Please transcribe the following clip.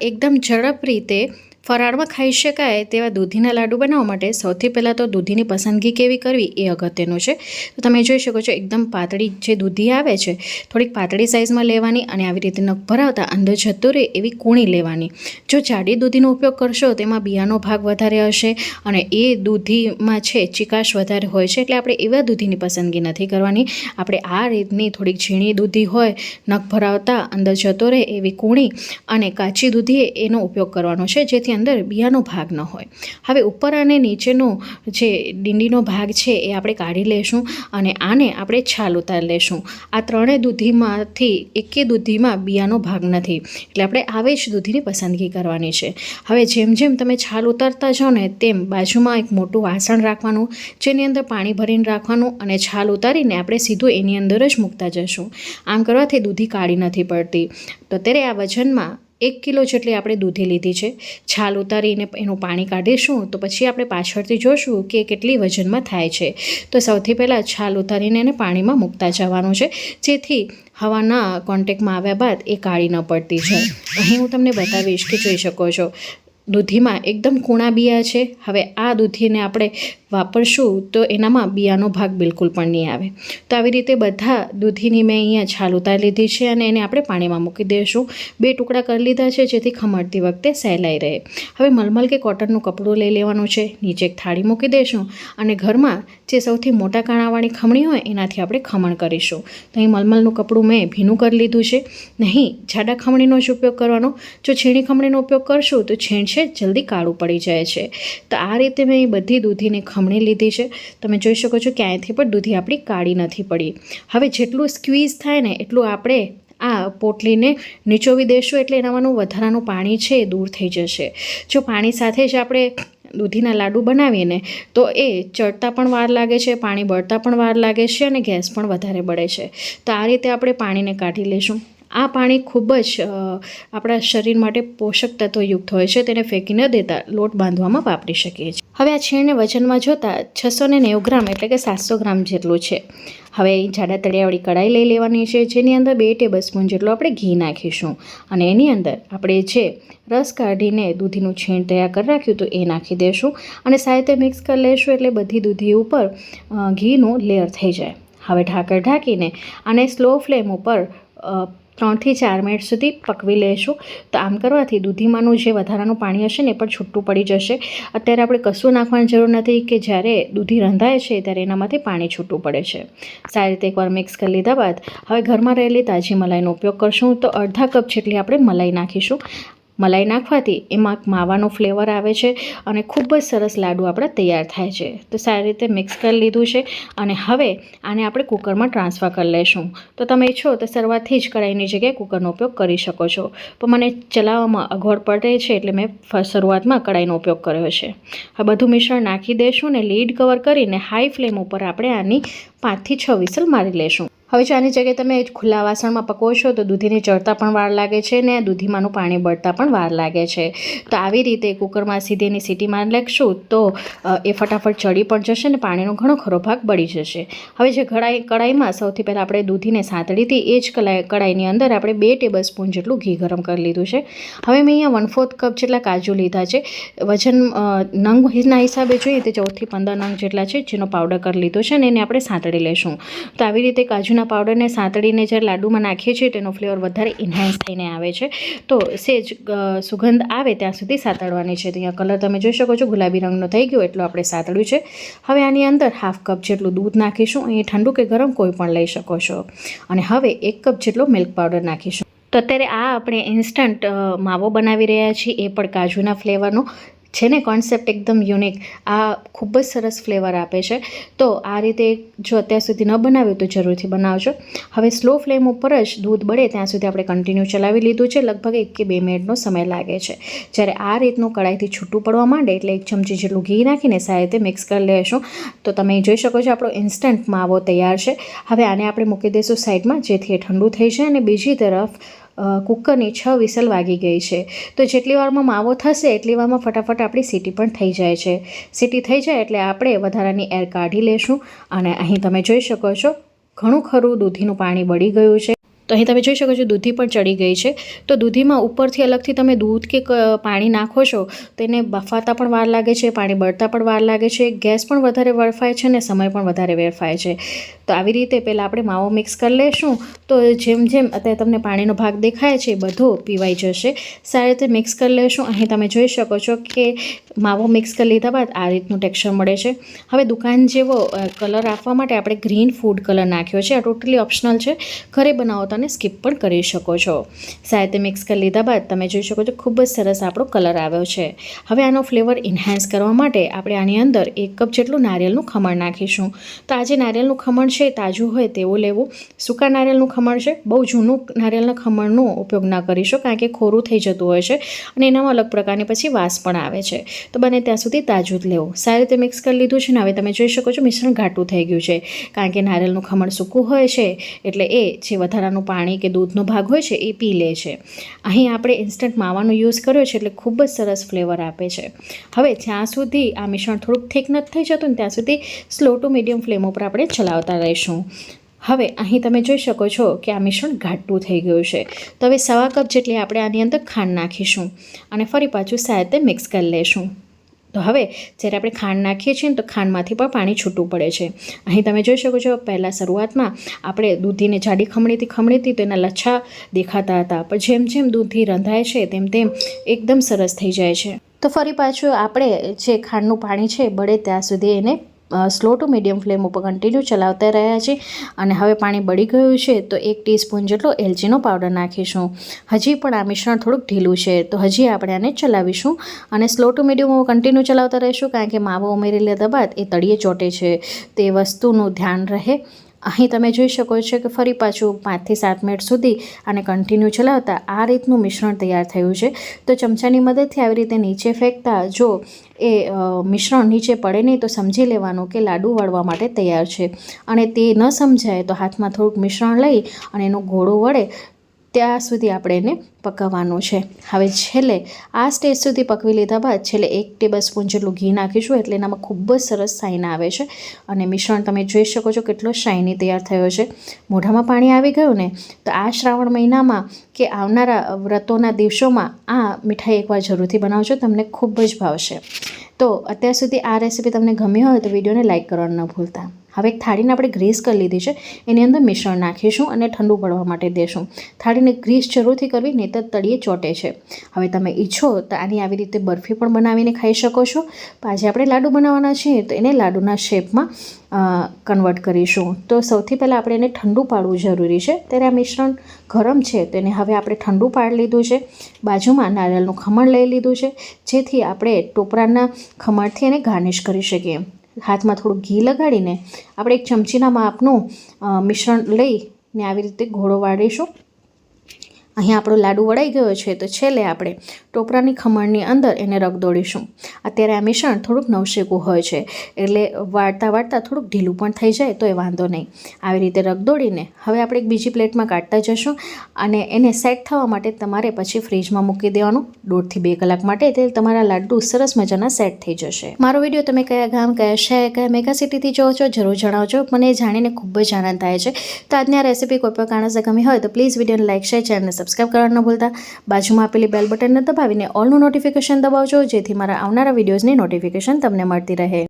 એકદમ ઝડપ રીતે ફરાળમાં ખાઈ શકાય તેવા દૂધીના લાડુ બનાવવા માટે સૌથી પહેલાં તો દૂધીની પસંદગી કેવી કરવી એ અગત્યનું છે. તો તમે જોઈ શકો છો, એકદમ પાતળી જે દૂધી આવે છે, થોડીક પાતળી સાઇઝમાં લેવાની અને આવી રીતે નખ ભરાવતા અંદર જતું રહે એવી કૂણી લેવાની. જો જાડી દૂધીનો ઉપયોગ કરશો, તેમાં બિયાનો ભાગ વધારે હશે અને એ દૂધીમાં છે, ચિકાશ વધારે હોય છે, એટલે આપણે એવા દૂધીની પસંદગી નથી કરવાની. આપણે આ રીતની થોડીક ઝીણી દૂધી હોય, નખ ભરાવતા અંદર જતો રહે એવી કૂણી અને કાચી દૂધી એનો ઉપયોગ કરવાનો છે, જેથી અંદર બિયાનો ભાગ ન હોય. હવે ઉપર અને નીચેનો જે ડીંડીનો ભાગ છે એ આપણે કાઢી લેશું અને આને આપણે છાલ ઉતારી લેશું. આ ત્રણેય દૂધીમાંથી એકે દૂધીમાં બિયાનો ભાગ નથી. એટલે આપણે આવે જ દૂધીની પસંદગી કરવાની છે. હવે જેમ જેમ તમે છાલ ઉતારતા જાઓ ને તેમ બાજુમાં એક મોટું વાસણ રાખવાનું, જેની અંદર પાણી ભરીને રાખવાનું અને છાલ ઉતારીને આપણે સીધું એની અંદર જ મૂકતા જશું. આમ કરવાથી દૂધી કાળી નથી પડતી. તો ત્યારે આ વજનમાં એક કિલો જેટલી આપણે દૂધી લીધી છે. છાલ ઉતારીને એનું પાણી કાઢીશું તો પછી આપણે પાછળથી જોશું કે કેટલી વજનમાં થાય છે. તો સૌથી પહેલાં છાલ ઉતારીને એને પાણીમાં મૂકતા જવાનું છે. જેથી હવાના કોન્ટેક્ટમાં આવ્યા બાદ એ કાળી ન પડતી છે અહીં હું તમને બતાવીશ કે જોઈ શકો છો. દૂધીમાં એકદમ કૂણા બિયા છે. હવે આ દૂધીને આપણે વાપરશું તો એનામાં બિયાનો ભાગ બિલકુલ પણ નહીં આવે. તો આવી રીતે બધા દૂધીની મેં અહીંયા છાલ ઉતારી લીધી છે અને એને આપણે પાણીમાં મૂકી દઈશું બે ટુકડા કરી લીધા છે જેથી ખમણતી વખતે સહેલાઈ રહે. હવે મલમલ કે કોટનનું કપડું લઈ લેવાનું છે. નીચે એક થાળી મૂકી દઈશું અને ઘરમાં જે સૌથી મોટા કાણાવાળી ખમણી હોય એનાથી આપણે ખમણ કરીશું. તો અહીં મલમલનું કપડું મેં ભીનું કરી લીધું છે. નહીં, જાડા ખમણીનો જ ઉપયોગ કરવાનો. જો છીણી ખમણીનો ઉપયોગ કરશું તો છીણ છે જલ્દી કાળું પડી જાય છે. તો આ રીતે મેં એ બધી દૂધીને ખમણી લીધી છે. તમે જોઈ શકો છો ક્યાંયથી પણ દૂધી આપણી કાળી નથી પડી. હવે જેટલું સ્ક્વીઝ થાય ને એટલું આપણે આ પોટલીને નીચોવી દઈશું એટલે એનામાંનું વધારાનું પાણી છે એ દૂર થઈ જશે. જો પાણી સાથે જ આપણે દૂધીના લાડુ બનાવીએ ને, તો એ ચડતા પણ વાર લાગે છે, પાણી બળતા પણ વાર લાગે છે અને ગેસ પણ વધારે બળે છે. તો આ રીતે આપણે પાણીને કાઢી લઈશું આ પાણી ખૂબ જ આપણા શરીર માટે પોષક તત્વયુક્ત હોય છે, તેને ફેંકી ન દેતા, લોટ બાંધવામાં વાપરી શકીએ છીએ. હવે આ છીણને વજનમાં જોતાં છસો ને ગ્રામ એટલે કે સાતસો ગ્રામ જેટલું છે. હવે જાડા તળિયાવાળી કઢાઈ લઈ લેવાની છે, જેની અંદર બે ટેબલ જેટલું આપણે ઘી નાખીશું. અને એની અંદર આપણે જે રસ કાઢીને દૂધીનું છીણ તૈયાર કરી રાખ્યું તો એ નાખી દઈશું અને સાથે મિક્સ કરી લઈશું એટલે બધી દૂધી ઉપર ઘીનું લેયર થઈ જાય. હવે ઢાંકણ ઢાંકીને અને સ્લો ફ્લેમ ઉપર ત્રણથી ચાર મિનિટ સુધી પકવી લઈશું તો આમ કરવાથી દૂધીમાંનું જે વધારાનું પાણી હશે ને એ પણ છૂટું પડી જશે. અત્યારે આપણે કશું નાખવાની જરૂર નથી કે જ્યારે દૂધી રંધાય છે ત્યારે એનામાંથી પાણી છૂટું પડે છે. સારી રીતે એકવાર મિક્સ કરી લીધા બાદ હવે ઘરમાં રહેલી તાજી મલાઈનો ઉપયોગ કરશું. તો અડધા કપ જેટલી આપણે મલાઈ નાખીશું. મલાઈ નાખવાથી એમાં માવાનો ફ્લેવર આવે છે અને ખૂબ જ સરસ લાડુ આપણા તૈયાર થાય છે. તો સારી રીતે મિક્સ કરી લીધું છે અને હવે આને આપણે કુકરમાં ટ્રાન્સફર કરી લઈશું તો તમે ઈચ્છો તો શરૂઆતથી જ કઢાઈની જગ્યાએ કુકરનો ઉપયોગ કરી શકો છો. પણ મને ચલાવવામાં અગવડ પડે છે એટલે મેં શરૂઆતમાં કઢાઈનો ઉપયોગ કર્યો છે. હવે બધું મિશ્રણ નાખી દઈશું ને લીડ કવર કરીને હાઈ ફ્લેમ ઉપર આપણે આની પાંચથી છ વિસલ મારી લઈશું હવે જો આની જગ્યાએ તમે ખુલ્લા વાસણમાં પકવો છો, તો દૂધીને ચડતા પણ વાર લાગે છે ને દૂધીમાંનું પાણી બળતા પણ વાર લાગે છે. તો આવી રીતે કુકરમાં સીધી એની નાખશું તો એ ફટાફટ ચડી પણ જશે ને પાણીનો ઘણો ખરો ભાગ બળી જશે. હવે જે કઢાઈ કઢાઈમાં સૌથી પહેલાં આપણે દૂધીને સાંતળી હતી, એ જ કઢાઈની અંદર આપણે બે ટેબલ સ્પૂન જેટલું ઘી ગરમ કરી લીધું છે. હવે મેં અહીંયા વન ફોર્થ કપ જેટલા કાજુ લીધા છે. વજન નંગના હિસાબે જોઈએ તો ચૌદથી પંદર નંગ જેટલા છે, જેનો પાવડર કરી લીધો છે ને એને આપણે સાંતળી લઈશું. તો આવી રીતે કાજુ કાજુના પાવડરને સાંતળીને જ્યારે લાડુમાં નાખીએ છીએ તેનો ફ્લેવર વધારે ઇન્હાન્સ થઈને આવે છે. તો સેજ સુગંધ આવે ત્યાં સુધી સાતળવાની છે. તો અહીંયા કલર તમે જોઈ શકો છો, ગુલાબી રંગનો થઈ ગયો એટલું આપણે સાતળ્યું છે. હવે આની અંદર હાફ કપ જેટલું દૂધ નાખીશું. અહીં ઠંડુ કે ગરમ કોઈ પણ લઈ શકો છો. અને હવે એક કપ જેટલો મિલ્ક પાવડર નાખીશું. તો અત્યારે આ આપણે ઇન્સ્ટન્ટ માવો બનાવી રહ્યા છીએ. એ પણ કાજુના ફ્લેવરનો છે ને કોન્સેપ્ટ એકદમ યુનિક આ ખૂબ જ સરસ ફ્લેવર આપે છે. તો આ રીતે જો અત્યાર સુધી ન બનાવ્યું તો જરૂરથી બનાવજો. હવે સ્લો ફ્લેમ ઉપર જ દૂધ બળે ત્યાં સુધી આપણે કન્ટિન્યુ ચલાવી લીધું છે, લગભગ એક કે બે મિનિટનો સમય લાગે છે. જ્યારે આ રીતનું કડાઈથી છૂટું પડવા માંડે એટલે એક ચમચી જેટલું ઘી નાખીને સારી મિક્સ કરી લેશું. તો તમે જોઈ શકો છો, આપણો ઇન્સ્ટન્ટ માવો તૈયાર છે. હવે આને આપણે મૂકી દઈશું સાઈડમાં જેથી એ ઠંડુ થઈ જાય અને બીજી તરફ કુકરની છ વિસલ વાગી ગઈ છે. તો જેટલી વારમાં માવો થશે, એટલી વારમાં ફટાફટ આપણી સીટી પણ થઈ જાય છે. સીટી થઈ જાય એટલે આપણે વધારાની એર કાઢી લેશું અને અહીં તમે જોઈ શકો છો, ઘણું ખરું દૂધીનું પાણી બળી ગયું છે. તો અહીં તમે જોઈ શકો છો દૂધી પણ ચડી ગઈ છે. તો દૂધીમાં ઉપરથી અલગથી તમે દૂધ કે પાણી નાખો છો તો એને બફાતા પણ વાર લાગે છે, પાણી બળતા પણ વાર લાગે છે, ગેસ પણ વધારે વળફાય છે ને સમય પણ વધારે વેરફાય છે. તો આવી રીતે પહેલાં આપણે માવો મિક્સ કરી લઈશું તો જેમ જેમ અત્યારે તમને પાણીનો ભાગ દેખાય છે, બધો પીવાઈ જશે. સારી રીતે મિક્સ કરી લઈશું અહીં તમે જોઈ શકો છો કે માવો મિક્સ કરી લીધા બાદ આ રીતનું ટેક્સચર મળે છે. હવે દુકાન જેવો કલર આપવા માટે આપણે ગ્રીન ફૂડ કલર નાખ્યો છે. આ ટોટલી ઓપ્શનલ છે. ઘરે બનાવો તો સ્કીપ પણ કરી શકો છો. સારી મિક્સ કરી લીધા બાદ તમે જોઈ શકો છો ખૂબ જ સરસ આપણો કલર આવ્યો છે. હવે આનો ફ્લેવર ઇન્હાન્સ કરવા માટે આપણે આની અંદર એક કપ જેટલું નારિયેળનું ખમણ નાખીશું. તો આજે નારિયેળનું ખમણ છે તાજું હોય તેવું લેવું. સૂકા નારિયેળનું ખમણ છે, બહુ જૂનું નારિયેળના ખમણનો ઉપયોગ ના કરીશું કારણ કે ખોરું થઈ જતું હોય છે અને એનામાં અલગ પ્રકારની પછી વાસ પણ આવે છે. તો બને ત્યાં સુધી તાજું જ લેવું. સારી રીતે મિક્સ કરી લીધું છે ને હવે તમે જોઈ શકો છો મિશ્રણ ઘાટું થઈ ગયું છે. કારણ કે નારિયેળનું ખમણ સૂકું હોય છે, એટલે એ જે વધારાનું પાણી કે દૂધનો ભાગ હોય છે, એ પી લે છે. અહીં આપણે ઇન્સ્ટન્ટ માવાનો યુઝ કર્યો છે, એટલે ખૂબ જ સરસ ફ્લેવર આપે છે. હવે જ્યાં સુધી આ મિશ્રણ થોડુંક થીક નથી થઈ જતું ને ત્યાં સુધી સ્લો ટુ મીડિયમ ફ્લેમ ઉપર આપણે ચલાવતા રહીશું. હવે અહીં તમે જોઈ શકો છો કે આ મિશ્રણ ઘાટું થઈ ગયું છે. તો હવે સવા કપ જેટલી આપણે આની અંદર ખાંડ નાખીશું અને ફરી પાછું સાથે મિક્સ કરી લઈશું તો હવે જ્યારે આપણે ખાંડ નાખીએ છીએ ને તો ખાંડમાંથી પણ પાણી છૂટું પડે છે. અહીં તમે જોઈ શકો છો, પહેલાં શરૂઆતમાં આપણે દૂધીને જાડી ખમણીથી ખમણીતી તો એના લચ્છા દેખાતા હતા. પણ જેમ જેમ દૂધી રંધાય છે, તેમ તેમ એકદમ સરસ થઈ જાય છે. તો ફરી પાછું આપણે જે ખાંડનું પાણી છે, બળે ત્યાં સુધી એને સ્લો ટુ મીડિયમ ફ્લેમ ઉપર કન્ટિન્યુ ચલાવતા રહ્યા છે અને હવે પાણી બળી ગયું છે તો એક ટીસ્પૂન જેટલો એલચીનો પાવડર નાખીશું. હજી પણ આ મિશ્રણ થોડુંક ઢીલું છે તો હજી આપણે આને ચલાવીશું અને સ્લો ટુ મીડિયમ ઉપર કન્ટિન્યુ ચલાવતા રહીશું કારણ કે માવો ઉમેરી લીધા બાદ એ તળિયે ચોટે છે. તે વસ્તુનું ધ્યાન રહે. અહીં તમે જોઈ શકો છો કે ફરી પાછું પાંચથી સાત મિનિટ સુધી આને કન્ટિન્યુ ચલાવતા આ રીતનું મિશ્રણ તૈયાર થયું છે. તો ચમચાની મદદથી આવી રીતે નીચે ફેંકતા જો એ મિશ્રણ નીચે પડે નહીં તો સમજી લેવાનું કે લાડુ વળવા માટે તૈયાર છે. અને તે ન સમજાય તો હાથમાં થોડુંક મિશ્રણ લઈ અને એનો ઘોડો વળે ત્યાં સુધી આપણે એને પકાવવાનું છે. હવે છેલ્લે આ સ્ટેજ સુધી પકવી લીધા બાદ છેલ્લે એક ટેબલ સ્પૂન જેટલું ઘી નાખીશું એટલે એનામાં ખૂબ જ સરસ સાઈન આવે છે. અને મિશ્રણ તમે જોઈ શકો છો કેટલો શાઇની તૈયાર થયો છે. મોઢામાં પાણી આવી ગયું ને, તો આ શ્રાવણ મહિનામાં કે આવનારા વ્રતોના દિવસોમાં આ મીઠાઈ એકવાર જરૂરથી બનાવજો, તમને ખૂબ જ ભાવશે. તો અત્યાર સુધી આ રેસીપી તમને ગમી હોય તો વિડીયોને લાઇક કરવાનું ન ભૂલતા. હવે એક થાળીને આપણે ગ્રીસ કરી લીધી છે. એની અંદર મિશ્રણ નાખીશું અને ઠંડુ પડવા માટે દેશું. થાળીને ગ્રીસ જરૂરથી કરવી નહીં તો તળિયે ચોટે છે. હવે તમે ઈચ્છો તો આની આવી રીતે બરફી પણ બનાવીને ખાઈ શકો છો. આજે આપણે લાડુ બનાવવાના છીએ, તો એને લાડુના શેપમાં કન્વર્ટ કરીશું. તો સૌથી પહેલાં આપણે એને ઠંડુ પાડવું જરૂરી છે. ત્યારે આ મિશ્રણ ગરમ છે, તો એને હવે આપણે ઠંડુ પાડી લીધું છે. બાજુમાં નારિયેળનું ખમણ લઈ લીધું છે, જેથી આપણે ટોપરાના ખમણથી એને ગાર્નિશ કરી શકીએ. હાથમાં થોડું ઘી લગાડીને આપણે એક ચમચીના માપનું મિશ્રણ લઈને આવી રીતે ઘોળો વાળીશું. અહીં આપણો લાડુ વળાઈ ગયો છે, તો છેલ્લે આપણે ટોપરાની ખમણની અંદર એને રગદોડીશું અત્યારે આ મિશ્રણ થોડુંક નવશેકું હોય છે, એટલે વાળતા વાળતા થોડુંક ઢીલું પણ થઈ જાય તો એ વાંધો નહીં. આવી રીતે રગદોડીને હવે આપણે એક બીજી પ્લેટમાં કાઢતા જશું અને એને સેટ થવા માટે તમારે પછી ફ્રીજમાં મૂકી દેવાનું. દોઢથી બે કલાક માટે એટલે તમારા લાડુ સરસ મજાના સેટ થઈ જશે. મારો વીડિયો તમે કયા ગામ, કયા શહેર, કયા મેગા સિટીથી જોવો છો, જરૂર જણાવજો. મને જાણીને ખૂબ જ આનંદ થાય છે. તો આજની આ રેસીપી કોઈ પણ કારણસર ગમી હોય તો પ્લીઝ વિડીયોને લાઇક શેર, ચેનલને સબસ્ક્રાઈબ કરવાનું ન ભૂલતા. બાજુમાં આપેલી બેલ બટનને દબાવીને ઓલનું નોટિફિકેશન દબાવજો, જેથી મારા આવનારા વિડીયોઝની નોટિફિકેશન તમને મળતી રહે.